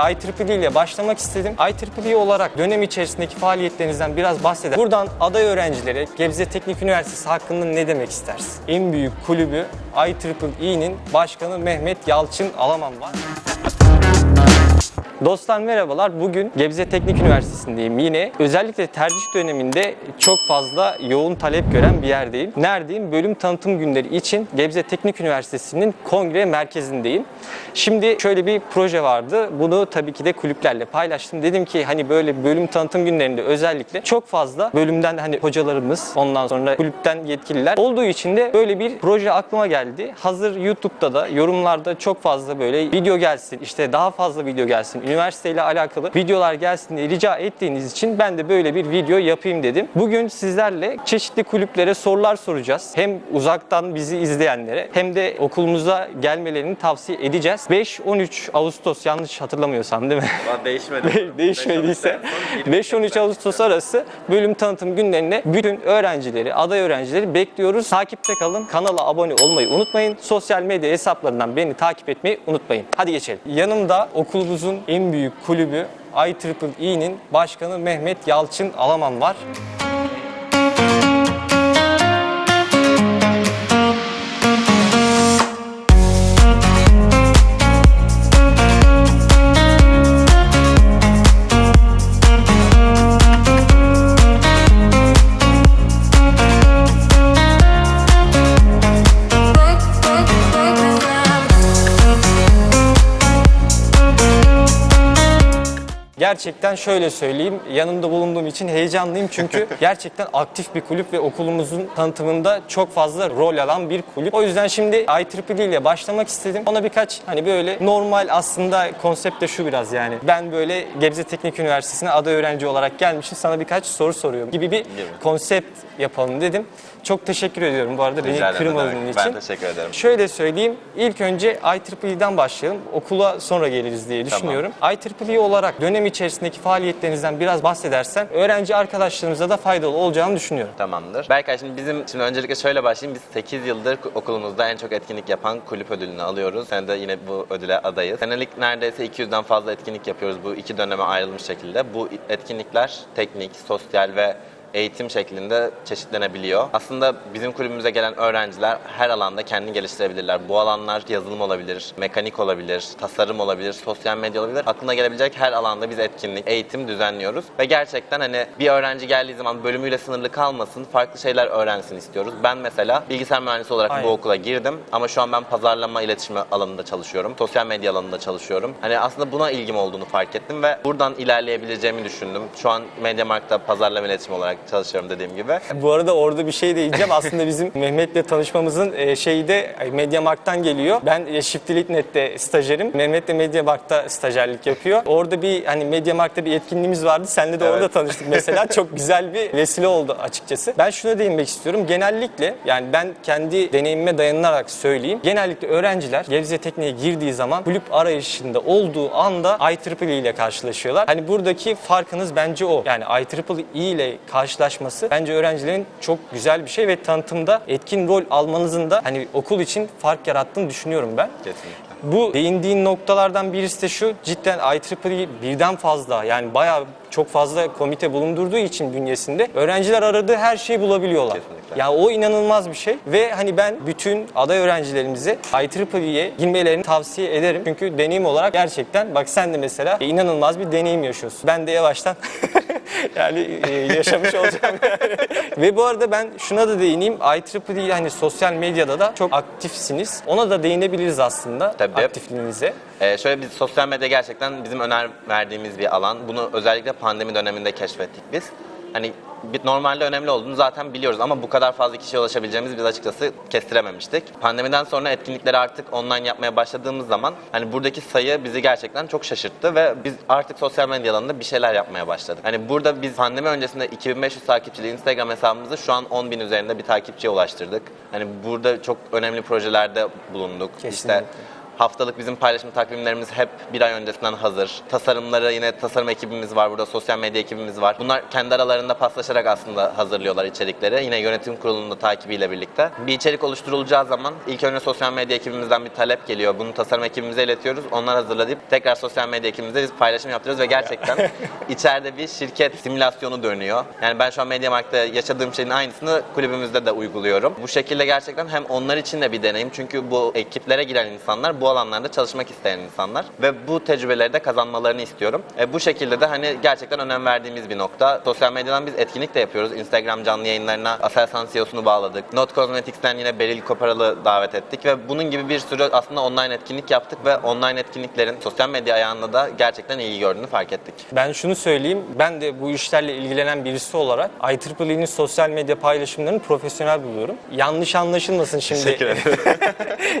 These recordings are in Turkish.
IEEE ile başlamak istedim. IEEE olarak dönem içerisindeki faaliyetlerinizden biraz bahseder. Buradan aday öğrencilere Gebze Teknik Üniversitesi hakkında ne demek istersin? En büyük kulübü IEEE'nin başkanı Mehmet Yalçın Alaman var. Dostlar merhabalar. Bugün Gebze Teknik Üniversitesi'ndeyim yine. Özellikle tercih döneminde çok fazla yoğun talep gören bir yerdeyim. Neredeyim? Bölüm tanıtım günleri için Gebze Teknik Üniversitesi'nin kongre merkezindeyim. Şimdi şöyle bir proje vardı. Bunu tabii ki de kulüplerle paylaştım. Dedim ki hani böyle bölüm tanıtım günlerinde özellikle çok fazla bölümden hani hocalarımız ondan sonra kulüpten yetkililer olduğu için de böyle bir proje aklıma geldi. Hazır YouTube'da da yorumlarda çok fazla böyle video gelsin işte daha fazla video gelsin üniversiteyle alakalı videolar gelsin diye rica ettiğiniz için ben de böyle bir video yapayım dedim. Bugün sizlerle çeşitli kulüplere sorular soracağız. Hem uzaktan bizi izleyenlere hem de okulumuza gelmelerini tavsiye edeceğiz. 5-13 Ağustos yanlış hatırlamıyorsam değil mi? Valla değişmedi. Değişmediyse 5-13 Ağustos arası bölüm tanıtım günlerine bütün öğrencileri, aday öğrencileri bekliyoruz. Takipte kalın. Kanala abone olmayı unutmayın. Sosyal medya hesaplarından beni takip etmeyi unutmayın. Hadi geçelim. Yanımda okulumuzun en büyük kulübü IEEE'nin başkanı Mehmet Yalçın Alaman var. Gerçekten şöyle söyleyeyim, yanında bulunduğum için heyecanlıyım çünkü gerçekten aktif bir kulüp ve okulumuzun tanıtımında çok fazla rol alan bir kulüp. O yüzden şimdi IEEE ile başlamak istedim. Ona birkaç hani böyle normal aslında konsept de şu biraz yani. Ben böyle Gebze Teknik Üniversitesi'ne aday öğrenci olarak gelmişim. Sana birkaç soru soruyorum gibi bir konsept yapalım dedim. Çok teşekkür ediyorum bu arada beni Rica ederim, kırmadığın için. Ben teşekkür ederim. Şöyle söyleyeyim. İlk önce IEEE'den başlayalım. Okula sonra geliriz diye düşünüyorum. IEEE olarak dönem içerisindeki faaliyetlerinizden biraz bahsedersen öğrenci arkadaşlarımıza da faydalı olacağını düşünüyorum. Tamamdır. Berkay şimdi bizim, şimdi öncelikle şöyle başlayayım. Biz 8 yıldır okulumuzda en çok etkinlik yapan kulüp ödülünü alıyoruz. Sen de yine bu ödüle adayız. Senelik neredeyse 200'den fazla etkinlik yapıyoruz bu iki döneme ayrılmış şekilde. Bu etkinlikler teknik, sosyal ve eğitim şeklinde çeşitlenebiliyor. Aslında bizim kulübümüze gelen öğrenciler her alanda kendini geliştirebilirler. Bu alanlar yazılım olabilir, mekanik olabilir, tasarım olabilir, sosyal medya olabilir. Aklına gelebilecek her alanda biz etkinlik, eğitim düzenliyoruz. Ve gerçekten hani bir öğrenci geldiği zaman bölümüyle sınırlı kalmasın, farklı şeyler öğrensin istiyoruz. Ben mesela bilgisayar mühendisi olarak Aynen. bu okula girdim ama şu an ben pazarlama iletişimi alanında çalışıyorum. Sosyal medya alanında çalışıyorum. Hani aslında buna ilgim olduğunu fark ettim ve buradan ilerleyebileceğimi düşündüm. Şu an Mediamarkt'ta pazarlama iletişimi olarak çalışıyorum dediğim gibi. Bu arada orada bir şey de diyeceğim. Aslında bizim Mehmet'le tanışmamızın e, şeyi de e, Mediamarkt'tan geliyor. Ben e, Shiftly Net'te stajyerim. Mehmet de Mediamarkt'ta stajyerlik yapıyor. Orada bir hani Mediamarkt'ta bir etkinliğimiz vardı. Seninle de Evet. orada tanıştık mesela. Çok güzel bir vesile oldu açıkçası. Ben şuna değinmek istiyorum. Genellikle yani ben kendi deneyimime dayanarak söyleyeyim. Genellikle öğrenciler Gebze Tekniğe girdiği zaman kulüp arayışında olduğu anda IEEE ile karşılaşıyorlar. Hani buradaki farkınız bence o. Yani IEEE ile karşılaşması bence öğrencilerin çok güzel bir şey ve tanıtımda etkin rol almanızın da hani okul için fark yarattığını düşünüyorum ben. Kesinlikle. Bu değindiğin noktalardan birisi de şu, cidden IEEE birden fazla yani bayağı çok fazla komite bulundurduğu için bünyesinde öğrenciler aradığı her şeyi bulabiliyorlar. Kesinlikle. Ya o inanılmaz bir şey ve hani ben bütün aday öğrencilerimize IEEE'ye girmelerini tavsiye ederim. Çünkü deneyim olarak gerçekten bak sen de mesela inanılmaz bir deneyim yaşıyorsun. Ben de yavaştan yani e, yaşamış olacağım yani. Ve bu arada ben şuna da değineyim. IEEE hani sosyal medyada da çok aktifsiniz. Ona da değinebiliriz aslında Tabii. aktifliğinize. Ee, şöyle biz sosyal medya gerçekten bizim öner verdiğimiz bir alan. Bunu özellikle pandemi döneminde keşfettik biz. Hani normalde önemli olduğunu zaten biliyoruz ama bu kadar fazla kişiye ulaşabileceğimizi biz açıkçası kestirememiştik. Pandemiden sonra etkinlikleri artık online yapmaya başladığımız zaman hani buradaki sayı bizi gerçekten çok şaşırttı ve biz artık sosyal medya alanında bir şeyler yapmaya başladık. Hani burada biz pandemi öncesinde 2500 takipçili Instagram hesabımızı şu an 10.000 üzerinde bir takipçiye ulaştırdık. Hani burada çok önemli projelerde bulunduk. Kesinlikle. İşte Haftalık bizim paylaşım takvimlerimiz hep bir ay öncesinden hazır. Tasarımları yine tasarım ekibimiz var burada, sosyal medya ekibimiz var. Bunlar kendi aralarında paslaşarak aslında hazırlıyorlar içerikleri. Yine yönetim kurulunun da takibiyle birlikte. Bir içerik oluşturulacağı zaman ilk önce sosyal medya ekibimizden bir talep geliyor. Bunu tasarım ekibimize iletiyoruz. Onlar hazırlayıp tekrar sosyal medya ekibimize biz paylaşım yaptırıyoruz ve gerçekten içeride bir şirket simülasyonu dönüyor. Yani ben şu an Mediamarkt'ta yaşadığım şeyin aynısını kulübümüzde de uyguluyorum. Bu şekilde gerçekten hem onlar için de bir deneyim. Çünkü bu ekiplere giren insanlar bu alanlarda çalışmak isteyen insanlar ve bu tecrübeleri de kazanmalarını istiyorum. E, bu şekilde de hani gerçekten önem verdiğimiz bir nokta. Sosyal medyadan biz etkinlik de yapıyoruz. Instagram canlı yayınlarına Aselsan CEO'sunu bağladık. Not Cosmetics'ten yine Beril Koparal'ı davet ettik ve bunun gibi bir sürü aslında online etkinlik yaptık ve online etkinliklerin sosyal medya ayağında da gerçekten ilgi gördüğünü fark ettik. Ben şunu söyleyeyim, ben de bu işlerle ilgilenen birisi olarak IEEE'nin sosyal medya paylaşımlarını profesyonel buluyorum. Yanlış anlaşılmasın şimdi. Teşekkür ederim.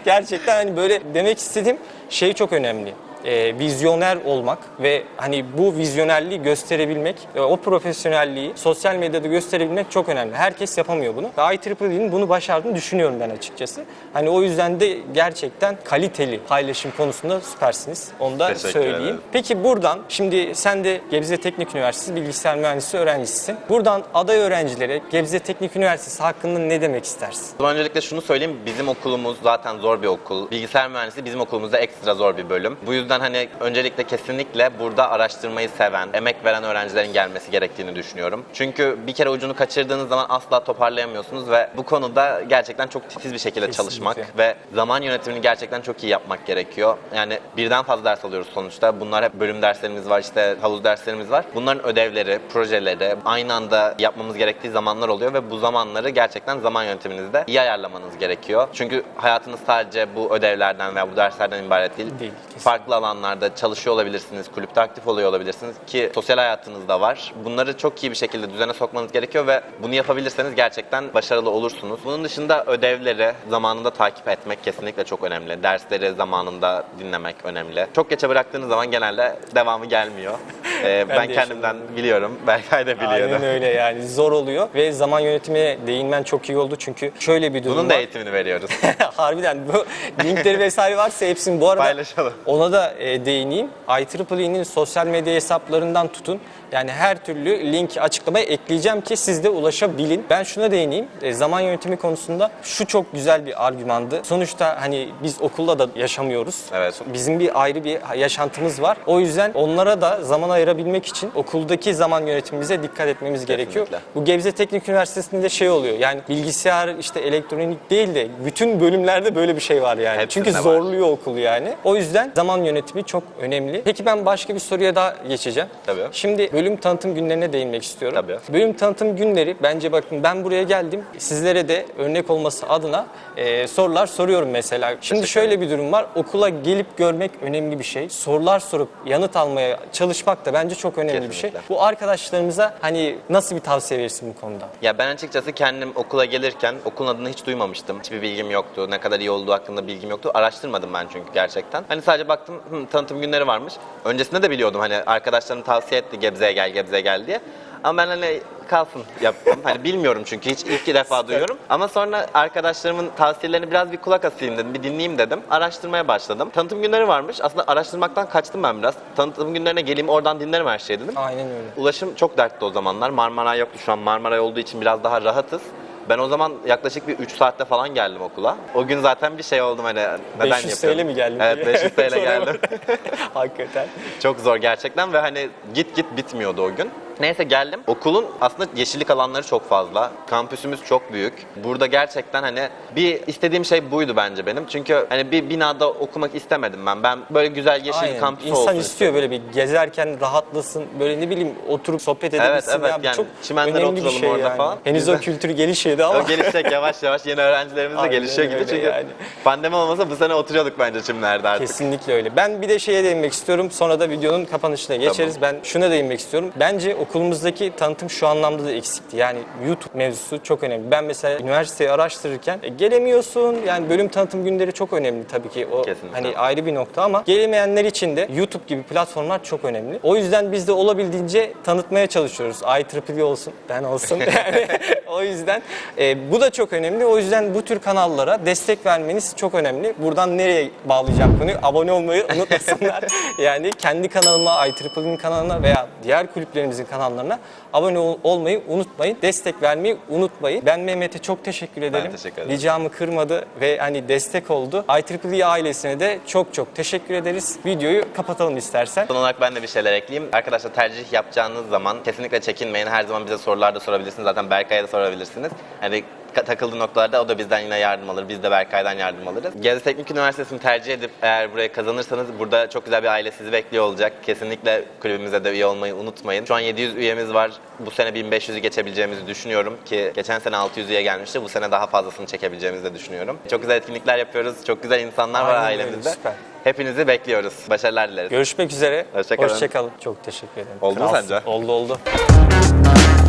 Gerçekten hani böyle demek istediğim şey çok önemli. Ee, vizyoner olmak ve hani bu vizyonerliği gösterebilmek, e, o profesyonelliği sosyal medyada gösterebilmek çok önemli. Herkes yapamıyor bunu. Ve IEEE'nin bunu başardığını düşünüyorum ben açıkçası. Hani o yüzden de gerçekten kaliteli paylaşım konusunda süpersiniz. Onu da Teşekkür söyleyeyim. ederim. Peki buradan şimdi sen de Gebze Teknik Üniversitesi bilgisayar mühendisi öğrencisisin. Buradan aday öğrencilere Gebze Teknik Üniversitesi hakkında ne demek istersin? Öncelikle şunu söyleyeyim. Bizim okulumuz zaten zor bir okul. Bilgisayar mühendisliği bizim okulumuzda ekstra zor bir bölüm. Bu yüzden hani öncelikle kesinlikle burada araştırmayı seven, emek veren öğrencilerin gelmesi gerektiğini düşünüyorum. Çünkü bir kere ucunu kaçırdığınız zaman asla toparlayamıyorsunuz ve bu konuda gerçekten çok titiz bir şekilde Kesinlikle. çalışmak ve zaman yönetimini gerçekten çok iyi yapmak gerekiyor. Yani birden fazla ders alıyoruz sonuçta. Bunlar hep bölüm derslerimiz var, işte havuz derslerimiz var. Bunların ödevleri, projeleri aynı anda yapmamız gerektiği zamanlar oluyor ve bu zamanları gerçekten zaman yönetiminizde iyi ayarlamanız gerekiyor. Çünkü hayatınız sadece bu ödevlerden veya bu derslerden ibaret değil. Değil, kesinlikle. Farklı alanlarda çalışıyor olabilirsiniz, kulüpte aktif oluyor olabilirsiniz ki sosyal hayatınız da var. Bunları çok iyi bir şekilde düzene sokmanız gerekiyor ve bunu yapabilirseniz gerçekten başarılı olursunuz. Bunun dışında ödevleri zamanında takip etmek kesinlikle çok önemli. Dersleri zamanında dinlemek önemli. Çok geçe bıraktığınız zaman genelde devamı gelmiyor. Ee, ben de kendimden biliyorum. Berkay da biliyordu. Aynen öyle yani zor oluyor ve zaman yönetimine değinmen çok iyi oldu çünkü şöyle bir durum Bunun da var. eğitimini veriyoruz. Harbiden bu linkleri vesaire varsa hepsini bu arada Paylaşalım. ona da e, değineyim. IEEE'nin sosyal medya hesaplarından tutun. Yani her türlü link açıklamaya ekleyeceğim ki siz de ulaşabilin. Ben şuna değineyim. E, zaman yönetimi konusunda şu çok güzel bir argümandı. Sonuçta hani biz okulda da yaşamıyoruz. Evet. Bizim bir ayrı bir yaşantımız var. O yüzden onlara da zaman ayırabilmek için okuldaki zaman yönetimimize dikkat etmemiz gerekiyor. Bu Gebze Teknik Üniversitesi'nde şey oluyor. Yani bilgisayar işte elektronik değil de bütün bölümlerde böyle bir şey var yani. Hepsinde Çünkü var. zorluyor okulu yani. O yüzden zaman yönetimi çok önemli. Peki ben başka bir soruya daha geçeceğim. Tabii. Şimdi bölüm tanıtım günlerine değinmek istiyorum. Tabii. Bölüm tanıtım günleri bence bakın ben buraya geldim. Sizlere de örnek olması adına e, sorular soruyorum mesela. Şimdi şöyle bir durum var. Okula gelip görmek önemli bir şey. Sorular sorup yanıt almaya çalışmak da bence çok önemli bir şey. Kesinlikle. Bu arkadaşlarımıza hani nasıl bir tavsiye verirsin bu konuda? Ya ben açıkçası kendim okula gelirken okulun adını hiç duymamıştım. Hiçbir bilgim yoktu. Ne kadar iyi olduğu hakkında bilgim yoktu. Araştırmadım ben çünkü gerçekten. Hani sadece baktım "Hı, tanıtım günleri varmış. Öncesinde de biliyordum hani arkadaşlarım tavsiye etti Gebze'ye gel Gebze'ye gel diye. Ama ben hani kalsın yaptım. hani bilmiyorum çünkü hiç ilk defa duyuyorum. Ama sonra arkadaşlarımın tavsiyelerini biraz bir kulak asayım dedim, bir dinleyeyim dedim. Araştırmaya başladım. Tanıtım günleri varmış. Aslında araştırmaktan kaçtım ben biraz. Tanıtım günlerine geleyim oradan dinlerim her şeyi dedim. Aynen öyle. Ulaşım çok dertli o zamanlar. Marmaray yoktu. Şu an Marmaray olduğu için biraz daha rahatız. Ben o zaman yaklaşık bir 3 saatte falan geldim okula. O gün zaten bir şey oldum hani neden 500 TL yapıyorum? mi geldin Evet diye? 500 TL geldim. Hakikaten. çok zor gerçekten ve hani git git bitmiyordu o gün. Neyse geldim. Okulun aslında yeşillik alanları çok fazla. Kampüsümüz çok büyük. Burada gerçekten hani bir istediğim şey buydu bence benim. Çünkü hani bir binada okumak istemedim ben. Ben böyle güzel yeşil Aynen. kampüs İnsan olsun istiyor böyle bir gezerken rahatlasın. Böyle ne bileyim oturup sohbet Evet, edebilsin. evet, ya. Bu yani çok çimenlere önemli bir oturalım şey orada yani. falan. Henüz o kültür gelişmedi ama. O gelişecek yavaş yavaş yeni öğrencilerimiz de Aynen gelişiyor gibi. öyle Çünkü yani. pandemi olmasa bu sene oturuyorduk bence çimlerde artık. Kesinlikle öyle. Ben bir de şeye değinmek istiyorum. Sonra da videonun kapanışına geçeriz. Ben şuna değinmek istiyorum. Bence okulumuzdaki tanıtım şu anlamda da eksikti. Yani YouTube mevzusu çok önemli. Ben mesela üniversiteyi araştırırken e, gelemiyorsun. Yani bölüm tanıtım günleri çok önemli tabii ki. O Kesinlikle. hani ayrı bir nokta ama gelemeyenler için de YouTube gibi platformlar çok önemli. O yüzden biz de olabildiğince tanıtmaya çalışıyoruz. IEEE olsun, ben olsun. Yani o yüzden e, bu da çok önemli. O yüzden bu tür kanallara destek vermeniz çok önemli. Buradan nereye bağlayacağım konuyu? Abone olmayı unutmasınlar. yani kendi kanalıma, IEEE'nin kanalına veya diğer kulüplerimizin kanallarına abone ol- olmayı unutmayın. Destek vermeyi unutmayın. Ben Mehmet'e çok teşekkür ederim. teşekkür ederim. Ricamı kırmadı ve hani destek oldu. IEEE ailesine de çok çok teşekkür ederiz. Videoyu kapatalım istersen. Son olarak ben de bir şeyler ekleyeyim. Arkadaşlar tercih yapacağınız zaman kesinlikle çekinmeyin. Her zaman bize sorular da sorabilirsiniz. Zaten Berkay'a da sorabilirsiniz. Yani ka- takıldığı noktalarda o da bizden yine yardım alır. Biz de Berkay'dan yardım alırız. Gebze Teknik Üniversitesi'ni tercih edip eğer buraya kazanırsanız burada çok güzel bir aile sizi bekliyor olacak. Kesinlikle kulübümüze de üye olmayı unutmayın. Şu an 700 üyemiz var. Bu sene 1500'ü geçebileceğimizi düşünüyorum ki geçen sene 600 üye gelmişti. Bu sene daha fazlasını çekebileceğimizi de düşünüyorum. Çok güzel etkinlikler yapıyoruz. Çok güzel insanlar var Aynen öyle, ailemizde. süper. Hepinizi bekliyoruz. Başarılar dileriz. Görüşmek üzere. Hoşça kalın. Hoşça kalın. Çok teşekkür ederim. Oldu mu sence? Oldu oldu.